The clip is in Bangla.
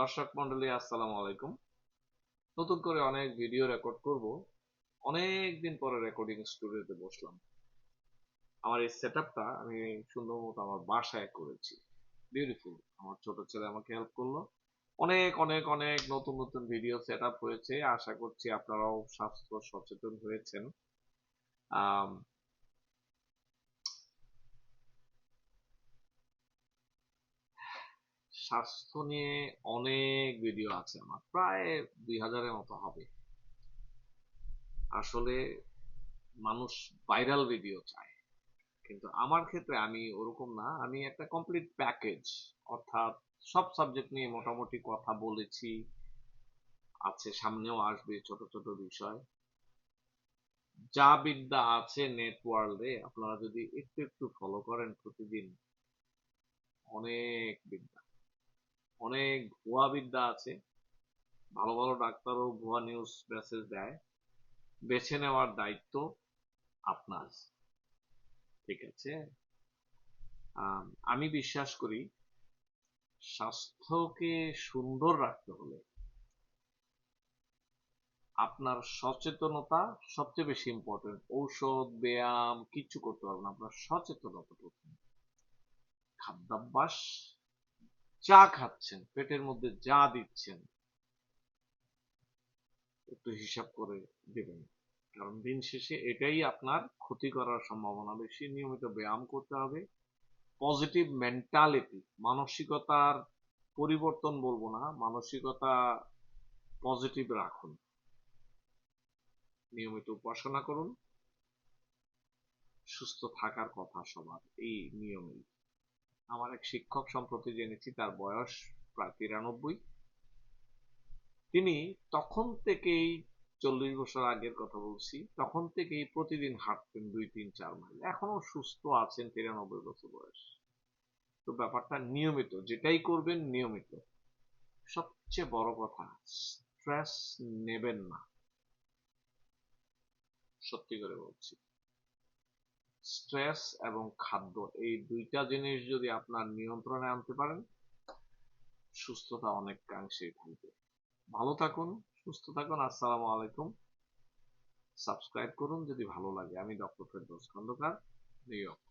দর্শক মন্ডলী, আসসালামু আলাইকুম। নতুন করে অনেক ভিডিও রেকর্ড করব। অনেক দিন পরে রেকর্ডিং স্টুডিওতে বসলাম। আমার এই সেটআপটা আমি সুন্দর মতো আমার বাসায় করেছি। বিউটিফুল আমার ছোট ছেলে আমাকে হেল্প করল। অনেক অনেক অনেক নতুন নতুন ভিডিও সেট হয়েছে। আশা করছি আপনারাও স্বাস্থ্য সচেতন হয়েছেন আম, স্বাস্থ্য নিয়ে অনেক ভিডিও আছে আমার। প্রায় দুই হাজারের মতো হবে। আসলে মানুষ ভাইরাল ভিডিও চায়। কিন্তু আমার ক্ষেত্রে আমি ওরকম না। আমি একটা কমপ্লিট প্যাকেজ অর্থাৎ সব সাবজেক্ট নিয়ে মোটামুটি কথা বলেছি। আছে, সামনেও আসবে ছোট ছোট বিষয়। যা বিদ্যা আছে নেট ওয়ার্ল্ডে আপনারা যদি একটু একটু ফলো করেন প্রতিদিন অনেক বিদ্যা। অনেক ভুয়া বিদ্যা আছে। ভালো ভালো ডাক্তারও ভুয়া নিউজ মেসেজ দেয়। বেছে নেওয়ার দায়িত্ব আপনার। ঠিক আছে? আমি বিশ্বাস করি, স্বাস্থ্যকে সুন্দর রাখতে হলে আপনার সচেতনতা সবচেয়ে বেশি ইম্পর্টেন্ট ঔষধ, ব্যায়াম কিচ্ছু করতে পারবেন আপনার সচেতনতা প্রথম। খাদ্যাভ্যাস যা খাচ্ছেন, পেটের মধ্যে যা দিচ্ছেন, একটু হিসাব করে দেবেন। কারণ দিন শেষে এটাই আপনার ক্ষতি করার সম্ভাবনা। বেশি নিয়মিত ব্যায়াম করতে হবে। পজিটিভ মেন্টালিটি, মানসিকতার পরিবর্তন বলব না, মানসিকতা পজিটিভ রাখুন। নিয়মিত উপাসনা করুন। সুস্থ থাকার কথা সবার, এই নিয়মেই। আমার এক শিক্ষক সম্প্রতি জেনেছি, তার বয়স প্রায় তিরানব্বই। তিনি তখন থেকেই চল্লিশ বছর আগের কথা বলছি, তখন থেকেই প্রতিদিন হাঁটতেন দুই, তিন, চার মাইল। এখনও সুস্থ আছেন তিরানব্বই বছর বয়স। তো ব্যাপারটা নিয়মিত, যেটাই করবেন নিয়মিত। সবচেয়ে বড় কথা স্ট্রেস নেবেন না। সত্যি করে বলছি। স্ট্রেস এবং খাদ্য, এই দুইটা জিনিস যদি আপনার নিয়ন্ত্রণে আনতে পারেন, সুস্থতা অনেকাংশেই থাকবে। ভালো থাকুন, সুস্থ থাকুন, আসসালামু আলাইকুম। সাবস্ক্রাইব করুন যদি ভালো লাগে। আমি doctor Ferdous Khandaker, New York.